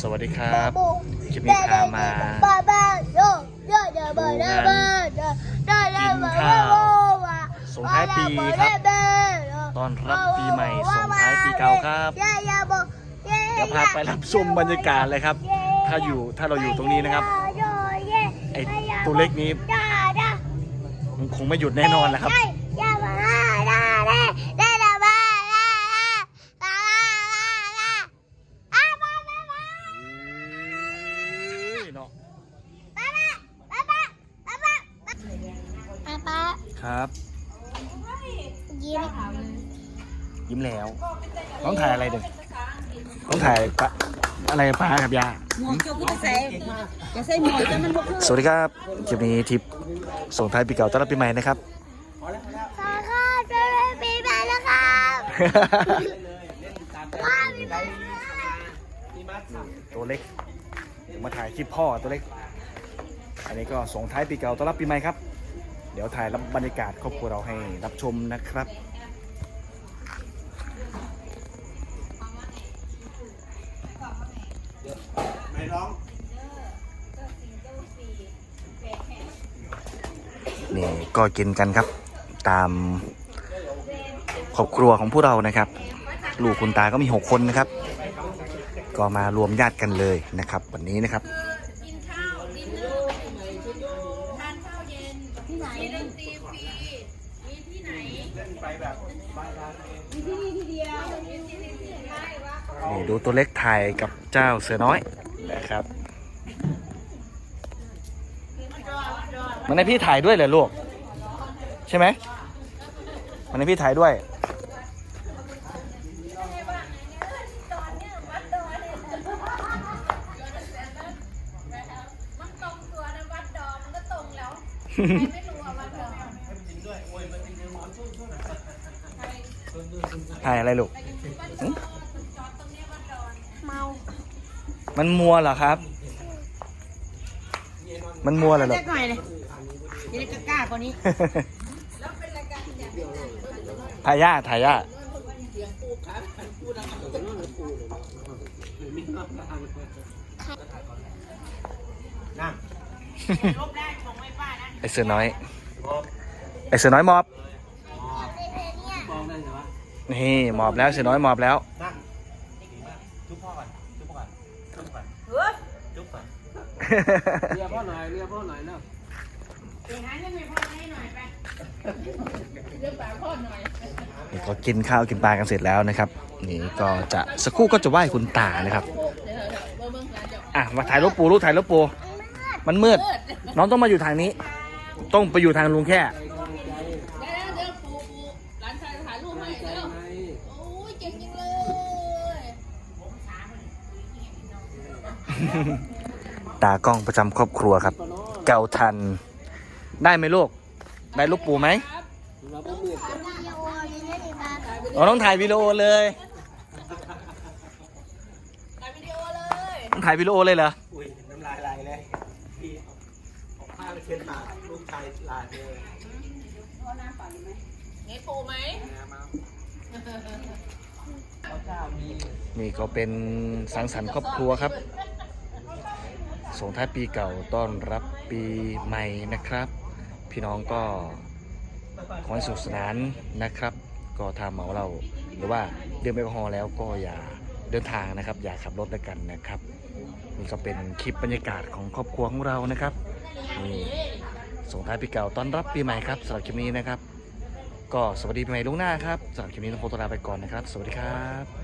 สวัสดีครับคลิปนี้พามาบ้าบ้าโยโยโยบ้าบ้าบ้ากินข้าวส่งท้ายปีครับตอนรับปีใหม่ส่งท้ายปีเก่าครับเดี๋ยวพาไปรับชมบรรยากาศเลยครับ ถ้าอยู่ถ้าเราอยู่ตรงนี้นะครับไอตัวเล็กนี้มันคงไม่หยุดแน่นอนแหละครับ เนาะ ป้า ครับ ยิ้มยิ้มแล้วต้องถ่ายอะไรเด็กต้องถ่ายปะอะไรป้ากับยาหมวกเจ้าก็จะใส่จะใส่หมวกแต่มันบ่คือสวัสดีครับคลิปนี้ทิปส่งท้ายปีเก่าต้อนรับปีใหม่นะครับขอข้าวจะได้ปีใหม่แล้วครับข้าวปีใหม่ตัวเล็กมาถ่ายคลิปพ่อตัวเล็ก อันนี้ก็ส่งท้ายปีเก่าต้อนรับปีใหม่ครับ เดี๋ยวถ่ายรับบรรยากาศครอบครัวเราให้รับชมนะครับนี่ก็กินกันครับตามครอบครัวของพวกเรานะครับ ลูกคุณตาก็มี 6 คนนะครับ ก็มารวมญาติกันเลยนะครับ วันนี้นะครับ นี่ดูตัวเล็กถ่ายกับเจ้าเสือน้อยนะครับมันให้พี่ถ่ายด้วยเหรอลูก ใช่ไหมมันให้พี่ถ่ายด้วย ถ่ายอะไรลูกหึเมามันมัวเหรอครับ มันมัวเหรอลูเล็กก หน่อยเลยจะได้กล้ากว่านี้ถ่ายย่า ถ่ายย่าไอเสือน้อย ไอเสือน้อยหมอบนี่หมอบแล้วเสือน้อยหมอบแล้วเรียกพ่อหน่อยเรียกพ่อหน่อยแล้วนี่ก็กินข้าวกินปลากันเสร็จแล้วนะครับ นี่ก็จะสักครู่ก็จะไหว้คุณตานะครับอะมาถ่ายรูปปูรูปถ่ายรูปปู มันมืด น้องต้องมาอยู่ทางนี้ ต้องไปอยู่ทางลุงแค่ตากล้องประจำครอบครัวครับ เก่าทัน ได้ไหมลูก ได้ลูกปูไหมเราก็มืดเราต้องถ่ายวิดีโอเลย ต้องถ่ายวิดีโอเลยเหรอ อุ้ยน้ำลายไหลเลยพี่เอาผ้าไปเช็ดปากลูกชายลายเลยเงี้ยปูไหมมาเขาเจ้ามีนี่ก็เป็นสังสรรค์ครอบครัวครับ ส่งท้ายปีเก่าต้อนรับปีใหม่นะครับ พี่น้องก็ขอให้สนุขสนานนะครับ ก็ทาเหมาเราหรือว่าดื่มแอลกอฮอล์แล้วก็อย่าเดินทางนะครับ อย่าขับรถด้วยกันนะครับ นี่ก็เป็นคลิปบรรยากาศของครอบครัวของเรานะครับ นี่ส่งท้ายปีเก่าต้อนรับปีใหม่ครับสำหรับคลิปนี้นะครับ ก็สวัสดีปีใหม่ล่วงหน้าครับสำหรับคลิปนี้ต้องขอตัวลาไปก่อนนะครับ สวัสดีครับ